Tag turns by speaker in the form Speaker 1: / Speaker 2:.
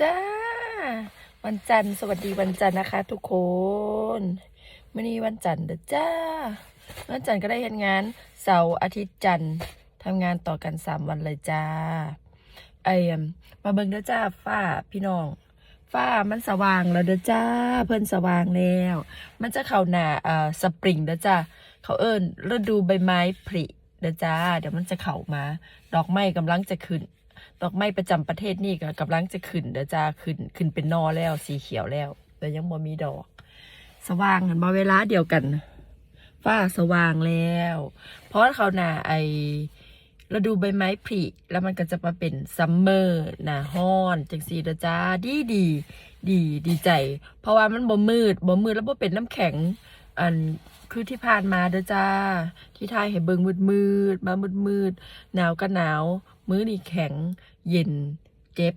Speaker 1: จ้า วันจันทร์สวัสดีวันจันทร์นะคะ ทุกคนมื่อนี้วันจันทร์เด้อจ้า วันจันทร์ก็ได้เห็นงานเสาร์อาทิตย์จันทร์ทำงานต่อกันสามวันเลยจ้าไอ้มาเบิ่งเด้อจ้าฟ้าพี่น้องฟ้ามันสว่างแล้วเด้อจ้า เพิ่นสว่างแล้ว มันจะเข้าหน้าเอ่อสปริงเด้อจ้าเขาเอิ้นฤดูใบไม้ผลิเด้อจ้า เดี๋ยวมันจะเข้ามา ดอกไม้กำลังจะขึ้น ดอกไม้ประจำประเทศนี่ก็กำลังจะขึ้นเด้อจ้าขึ้นขึ้นเป็นนอแล้วสีเขียวแล้วแต่ยังบ่มีดอก สว่างกันมาเวลาเดียวกันฟ้าสว่างแล้ว เพราะว่าเขาหนาไอฤดูใบไม้ผลิแล้วมันก็จะมาเป็นซัมเมอร์หนาฮ้อนจังสีเดจ้าดีดีดีดีใจ เพราะว่ามันบ่มืดบ่มืดแล้วบ่เป็นน้ำแข็ง อันคือที่ผ่านมาเด้อจ้า ที่ไทยเห็นเบิงมืดมืดมามืดมืดหนาวก็หนาว มื้อนี่แข็ง เย็น เจ็บ